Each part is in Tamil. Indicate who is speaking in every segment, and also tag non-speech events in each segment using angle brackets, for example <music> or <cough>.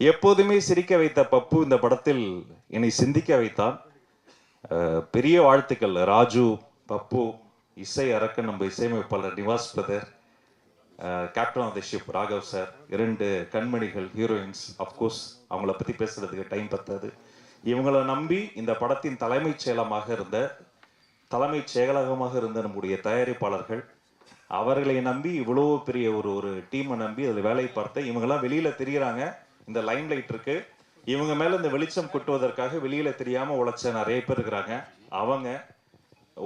Speaker 1: எப்போதுமே சிரிக்க வைத்த பப்பு இந்த படத்தில் என்னை சிந்திக்க வைத்தான். பெரிய வாழ்த்துக்கள். ராஜு பப்பு இசை அரக்கன் நம்ம இசையமைப்பாளர் Nivas brother captain of the ship Raghav sir இரண்டு கண்மணிகள் ஹீரோயின்ஸ் அஃப்கோர்ஸ் அவங்கள பற்றி பேசுறதுக்கு டைம் பத்தாது. இவங்களை நம்பி இந்த படத்தின் தலைமைச் செயலமாக இருந்த தலைமைச் செயலகமாக இருந்த நம்முடைய தயாரிப்பாளர்கள் அவர்களை நம்பி இவ்வளோ பெரிய ஒரு ஒரு டீமை நம்பி அதில் வேலை பார்த்த இவங்கெல்லாம் வெளியில் தெரிகிறாங்க இந்த லைம் லைட் இருக்கு. இவங்க மேல இந்த வெளிச்சம் கொட்டுவதற்காக வெளியில தெரியாம உழைச்ச நிறைய பேர் இருக்கிறாங்க. அவங்க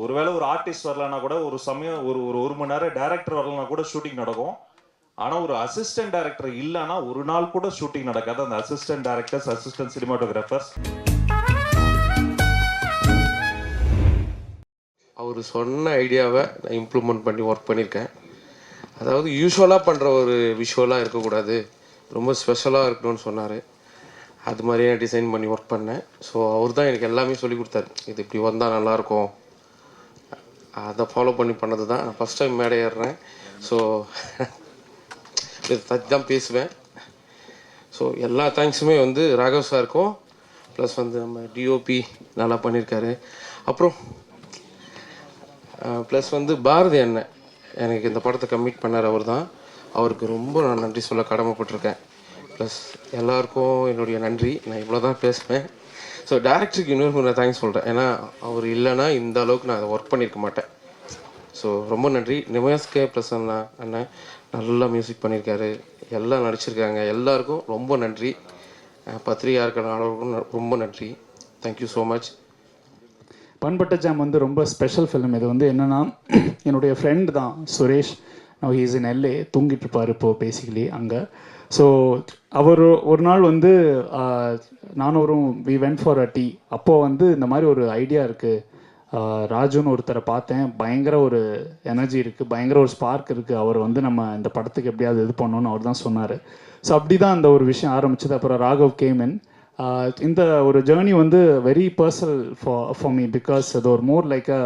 Speaker 1: ஒருவேளை ஒரு ஆர்டிஸ்ட் வரலன்னா கூட ஒரு சமயம் ஒரு ஒரு ஒரு மணி நேரம் டேரக்டர் வரலன்னா கூட ஷூட்டிங் நடக்கும். ஆனா ஒரு அசிஸ்டன்ட் டேரக்டர் இல்லைன்னா ஒரு நாள் கூட ஷூட்டிங் நடக்காது. அந்த அசிஸ்டன்ட் டேரக்டர்ஸ் அசிஸ்டன்ட் சினிமாட்டோகிராஃபர்ஸ்
Speaker 2: அவர் சொன்ன ஐடியாவை நான் இம்ப்ளிமெண்ட் பண்ணி ஒர்க் பண்ணியிருக்கேன். அதாவது யூஸ்வலாக பண்ணுற ஒரு விஷுவலாக இருக்கக்கூடாது. ரொம்ப ஸ்பெஷலாக இருக்கணும்னு சொன்னார். அது மாதிரியே டிசைன் பண்ணி ஒர்க் பண்ணேன். ஸோ அவர் தான் எனக்கு எல்லாமே சொல்லி கொடுத்தாரு. இது இப்படி வந்தால் நல்லாயிருக்கும் அதை ஃபாலோ பண்ணி பண்ணது தான். நான் ஃபஸ்ட் டைம் மேடை ஏறுறேன். ஸோ இது பற்றி தான் பேசுவேன். ஸோ எல்லா தேங்க்ஸுமே வந்து ராகவ் சாருக்கும் ப்ளஸ் வந்து நம்ம டிஓபி நல்லா பண்ணியிருக்காரு அப்புறம் ப்ளஸ் வந்து பாரதி அண்ணன். எனக்கு இந்த படத்தை கம்மிட் பண்ணார் அவர் தான் அவருக்கு ரொம்ப நான் நன்றி சொல்ல கடமைப்பட்டிருக்கேன். ப்ளஸ் எல்லாருக்கும் என்னுடைய நன்றி. நான் இவ்வளோ தான் பேசுவேன். ஸோ டேரக்டருக்கு இன்னொரு நான் தேங்க்ஸ் சொல்கிறேன் ஏன்னா அவர் இல்லைன்னா இந்த அளவுக்கு நான் அதை ஒர்க் பண்ணியிருக்க மாட்டேன். ஸோ ரொம்ப நன்றி. நிமயஸ்கே ப்ளஸ் அண்ணா அண்ணன் நல்லா மியூசிக் பண்ணியிருக்காரு. எல்லாம் நடிச்சிருக்காங்க. எல்லாருக்கும் ரொம்ப நன்றி. பத்திரிகையாக பத்திரிகையா இருக்கிற ரொம்ப நன்றி. தேங்க்யூ ஸோ மச்
Speaker 3: பண்பட்ட ஜாம் வந்து ரொம்ப ஸ்பெஷல் ஃபிலிம் இது வந்து என்னென்னா <clears throat> என்னுடைய ஃப்ரெண்ட் தான் Suresh. Now he's in LA தூங்கிட்டு இருப்பார் இப்போது பேசிக்கலி அங்கே. ஸோ அவர் ஒரு நாள் வந்து ஆஹ், நானும் ஒரு we went for a tea அப்போது வந்து இந்த மாதிரி ஒரு ஐடியா இருக்குது ராஜுன்னு ஒருத்தரை பார்த்தேன். பயங்கர ஒரு எனர்ஜி இருக்குது பயங்கர ஒரு ஸ்பார்க் இருக்குது அவர் வந்து நம்ம இந்த படத்துக்கு எப்படியாவது இது பண்ணணும்னு அவர் தான் சொன்னார். ஸோ அப்படி தான் அந்த ஒரு விஷயம் ஆரம்பிச்சது. அப்புறம் ராகவ் கேமன் இந்த ஒரு ஜேர்னி வந்து very personal for for me because அது ஒரு மோர் லைக் அ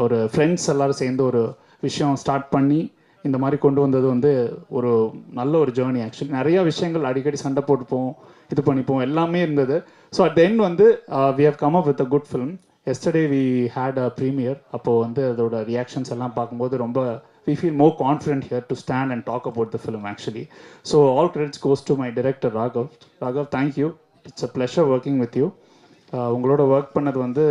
Speaker 3: ஒரு ஃப்ரெண்ட்ஸ் எல்லோரும் சேர்ந்து ஒரு விஷயம் ஸ்டார்ட் பண்ணி இந்த மாதிரி கொண்டு வந்தது வந்து ஒரு நல்ல ஒரு ஜேர்னி ஆக்சுவலி நிறைய விஷயங்கள் அடிக்கடி சண்டை போட்டுப்போம் இது பண்ணிப்போம் எல்லாமே இருந்தது. ஸோ அட் தென் எண்ட் வந்து we have come up with a good film yesterday we had a premiere அப்போது வந்து அதோட ரியாக்ஷன்ஸ் எல்லாம் பார்க்கும்போது ரொம்ப we feel more confident here to stand and talk about the film actually so all credits goes to my director Raghav Raghav thank you it's a pleasure working with you உங்களோட ஒர்க் பண்ணது வந்து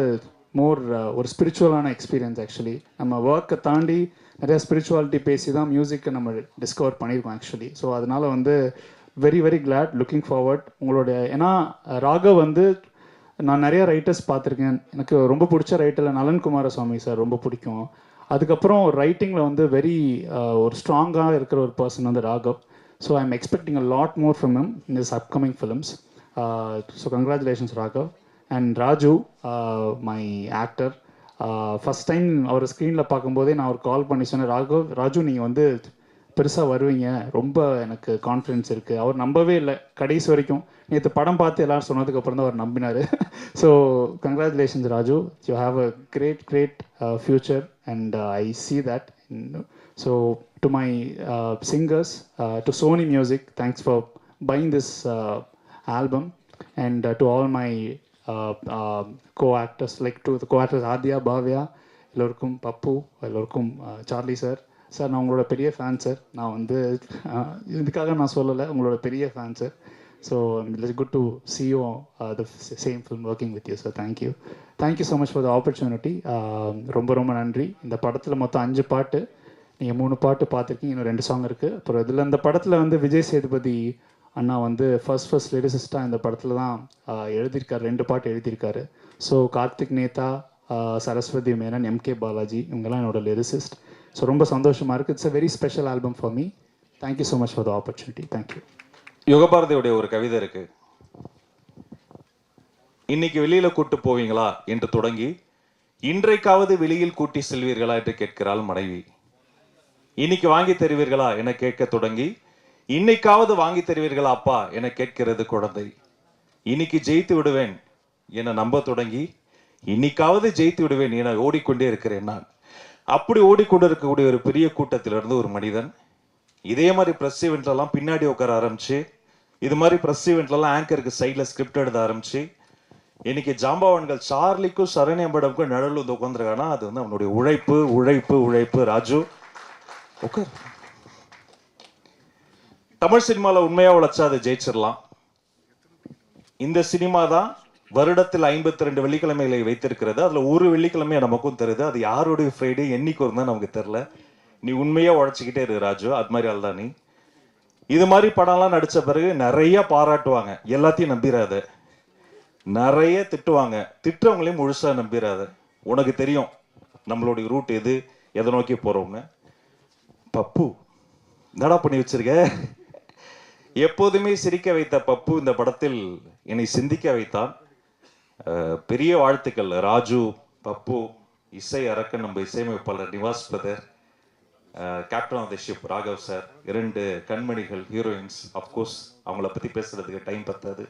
Speaker 3: மோர் uh, ஒரு ஸ்பிரிச்சுவலான எக்ஸ்பீரியன்ஸ் ஆக்சுவலி நம்ம ஒர்க்கை தாண்டி நிறைய ஸ்பிரிச்சுவாலிட்டி பேசி தான் மியூசிக்கை நம்ம டிஸ்கவர் பண்ணியிருக்கோம் ஆக்சுவலி ஸோ அதனால் வந்து very very glad looking forward உங்களுடைய ஏன்னா ராகவ் வந்து நான் நிறைய ரைட்டர்ஸ் பார்த்துருக்கேன். எனக்கு ரொம்ப பிடிச்ச ரைட்டரில் நலன் குமாரசுவாமி சார் ரொம்ப பிடிக்கும். அதுக்கப்புறம் ரைட்டிங்கில் வந்து வெரி ஒரு ஸ்ட்ராங்காக இருக்கிற ஒரு பர்சன் வந்து Raghav. So I am expecting a lot more from him in this upcoming films so congratulations Raghav. And Raju my actor first time அவர் ஸ்க்ரீனில் பார்க்கும்போதே நான் அவர் கால் பண்ணி சொன்னேன் ராகவ் ராஜு நீங்கள் வந்து பெருசாக வருவீங்க. ரொம்ப எனக்கு கான்ஃபிடென்ஸ் இருக்குது அவர் நம்பவே இல்லை. கடைசி வரைக்கும் நேற்று படம் பார்த்து எல்லாரும் சொன்னதுக்கப்புறம் தான் அவர் நம்பினார். So congratulations Raju. You have a great great future and I see that so to my singers to Sony music thanks for being this album and to all my coactors like two coactors Aadhya Bhavya எல்லோருக்கும் பப்பு எல்லோருக்கும் சார்லி சார் சார் நான் உங்களோட பெரிய ஃபேன் சார் நான் வந்து uh, இதுக்காக நான் சொல்லலை உங்களோட பெரிய fan sir so it's good to see you the same film working with you sir thank you thank you so much for the opportunity ரொம்ப ரொம்ப நன்றி. இந்த படத்தில் மொத்தம் அஞ்சு பாட்டு. நீங்கள் மூணு பாட்டு பார்த்துருக்கீங்க இன்னும் ரெண்டு சாங் இருக்குது அப்புறம் இதில் இந்த படத்தில் வந்து விஜய் சேதுபதி அண்ணா வந்து ஃபர்ஸ்ட் ஃபர்ஸ்ட் லிரிசிஸ்டாக இந்த படத்தில் தான் எழுதியிருக்காரு. ரெண்டு பாட்டு எழுதியிருக்காரு. So Karthik Netha Saraswathi Menon M K Balaji இவங்கெல்லாம் என்னோட லிரிசிஸ்ட் ஸோ ரொம்ப சந்தோஷமாக இருக்குது it's a very special album for me thank you so much for the opportunity thank you
Speaker 1: யுகபாரதியுடைய ஒரு கவிதை இருக்குது இன்னைக்கு வெளியில் கூட்டு போவீங்களா? என்று தொடங்கி இன்றைக்காவது வெளியில் கூட்டி செல்வீர்களா? என்று கேட்கிறாள் மனைவி. இன்னைக்கு வாங்கி தருவீர்களா? என கேட்க தொடங்கி இன்னைக்காவது வாங்கி தருவீர்களா அப்பா என கேட்கிறது குழந்தை. இன்னைக்கு ஜெயித்து விடுவேன் என நம்ப தொடங்கி இன்னைக்காவது ஜெயித்து விடுவேன் என ஓடிக்கொண்டே இருக்கிறேன் நான். அப்படி ஓடிக்கொண்டிருக்கக்கூடிய ஒரு பெரிய கூட்டத்திலிருந்து ஒரு மனிதன் இதே மாதிரி ப்ரெஸ் எல்லாம் பின்னாடி உட்கார ஆரம்பிச்சு இது மாதிரி ப்ரெஸ் ஈவெண்ட்லலாம் ஆங்கருக்கு சைடில் ஸ்கிரிப்ட் எழுத ஆரம்பிச்சு இன்னைக்கு ஜாம்பவான்கள் சார்லிக்கும் சரண்யம்படமுக்கும் நடுவில் வந்து உட்காந்துருக்கானா அது வந்து அவனுடைய உழைப்பு உழைப்பு உழைப்பு. ராஜு உட்கார். தமிழ் சினிமாவில் உண்மையாக உழைச்சா அது ஜெயிச்சிடலாம். இந்த சினிமா தான் வருடத்தில் ஐம்பத்தி ரெண்டு வெள்ளிக்கிழமைகளை வைத்திருக்கிறது. அதில் ஒரு வெள்ளிக்கிழமையை நமக்கும் தருது அது யாருடைய ஃப்ரைடே என்னைக்கு வரும் தான் நமக்கு தெரில நீ உண்மையாக உழைச்சிக்கிட்டே இரு ராஜு. அது மாதிரி ஆள் தான் நீ. இது மாதிரி படம்லாம் நடித்த பிறகு நிறைய பாராட்டுவாங்க. எல்லாத்தையும் நம்பிடாத நிறைய திட்டுவாங்க. திட்டுறவங்களையும் முழுசாக நம்பிடாத உனக்கு தெரியும் நம்மளுடைய ரூட் எது எதை நோக்கி போகிறவங்க பப்பு என்னடா பண்ணி வச்சிருக்க? எப்போதுமே சிரிக்க வைத்த பப்பு இந்த படத்தில் என்னை சிந்திக்க வைத்தான். பெரிய வாழ்த்துக்கள். ராஜு பப்பு இசை அரக்கன் நம்ம இசையமைப்பாளர் Nivas brother captain of the ship Raghav sir இரண்டு கண்மணிகள் ஹீரோயின்ஸ் அப்கோர்ஸ் அவங்கள பற்றி பேசுறதுக்கு டைம் பத்தாது.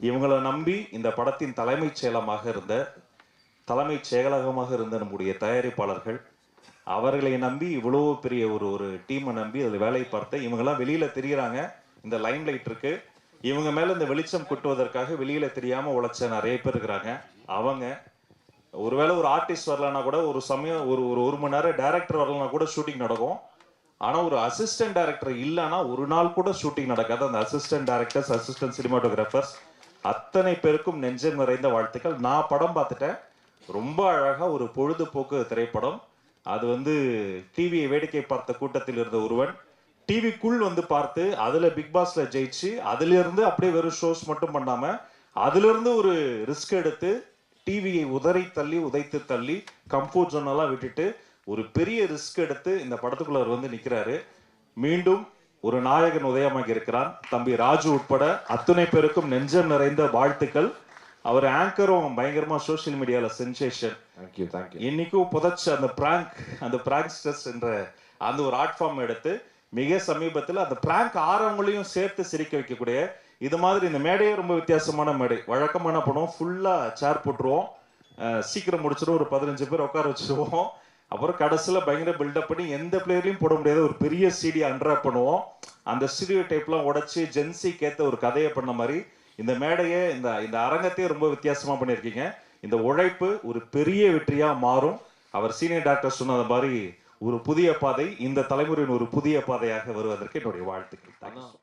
Speaker 1: இவங்களை நம்பி இந்த படத்தின் தலைமைச் செயலமாக இருந்த தலைமைச் செயலகமாக இருந்த நம்முடைய தயாரிப்பாளர்கள் அவர்களை நம்பி இவ்வளோ பெரிய ஒரு ஒரு டீமை நம்பி அதில் வேலை பார்த்த இவங்கெல்லாம் வெளியில் தெரிகிறாங்க இந்த லைம் லைட் இருக்கு. இவங்க மேல இந்த வெளிச்சம் கொட்டுவதற்காக வெளியில தெரியாம உழைச்ச நிறைய பேர் இருக்கிறாங்க. அவங்க ஒருவேளை ஒரு ஆர்டிஸ்ட் வரலன்னா கூட ஒரு சமயம் ஒரு ஒரு ஒரு மணி நேரம் டைரக்டர் வரலன்னா கூட ஷூட்டிங் நடக்கும். ஆனா ஒரு அசிஸ்டன்ட் டைரக்டர் இல்லைன்னா ஒரு நாள் கூட ஷூட்டிங் நடக்காது. அந்த அசிஸ்டன்ட் டைரக்டர்ஸ் அசிஸ்டன்ட் சினிமாட்டோகிராஃபர்ஸ் அத்தனை பேருக்கும் நெஞ்சம் நிறைந்த வாழ்த்துக்கள். நான் படம் பார்த்துட்டேன். ரொம்ப அழகா ஒரு பொழுதுபோக்கு திரைப்படம். அது வந்து டிவியை வேடிக்கை பார்த்த கூட்டத்தில் இருந்த ஒருவன் டிவிக்குள் வந்து பார்த்து அதுல பிக் பாஸ்ல ஜெயிச்சு அதுல இருந்து அப்படியே வெறும் ஷோஸ் மட்டும் பண்ணாம அதுல இருந்து ஒரு ரிஸ்க் எடுத்து டிவியை உதறி தள்ளி உதைத்து தள்ளி கம்ஃபோர்ட் ஜோன் எல்லாம் விட்டுட்டு ஒரு பெரிய ரிஸ்க் எடுத்து இந்த படத்துக்குள்ள வந்து நிக்கிறாரு. மீண்டும் ஒரு நாயகன் உதயமாகி இருக்கிறான். தம்பி ராஜு உட்பட அத்துணை பேருக்கும் நெஞ்சம் நிறைந்த வாழ்த்துக்கள். அவர் ஆங்கரும் பயங்கரமா சோஷியல் மீடியால சென்சேஷன் இன்னைக்கும் புதைச்ச அந்த பிராங்க் அந்த பிராங்க்ஸ்டர்ஸ் என்ற அந்த ஒரு ஆர்ட் ஃபார்ம் எடுத்து மிக சமீபத்தில் அந்த பிராங்க் ஆரவங்களையும் சேர்த்து சிரிக்க வைக்கக்கூடிய இது மாதிரி இந்த மேடையே ரொம்ப வித்தியாசமான மேடை. வழக்கமான படம் ஃபுல்லாக சேர் போட்டுருவோம். சீக்கிரம் முடிச்சிடும் ஒரு பதினஞ்சு பேர் உட்கார வச்சுருவோம். அப்புறம் கடைசியில் பயங்கர பில்டப் பண்ணி எந்த பிளேயர்லையும் போட முடியாத ஒரு பெரிய சீடி அன்ட்ராப் பண்ணுவோம். அந்த ஸ்டீரியோ டைப்லாம் உடச்சி ஜென்சிக்கு ஏற்ற ஒரு கதையை பண்ண மாதிரி இந்த மேடையை இந்த இந்த அரங்கத்தையே ரொம்ப வித்தியாசமாக பண்ணியிருக்கீங்க. இந்த உழைப்பு ஒரு பெரிய வெற்றியாக மாறும். அவர் சீனியர் டாக்டர் சொன்னது மாதிரி ஒரு புதிய பாதை இந்த தலைமுறையின் ஒரு புதிய பாதையாக வருவதற்கு என்னுடைய வாழ்த்துக்கள்.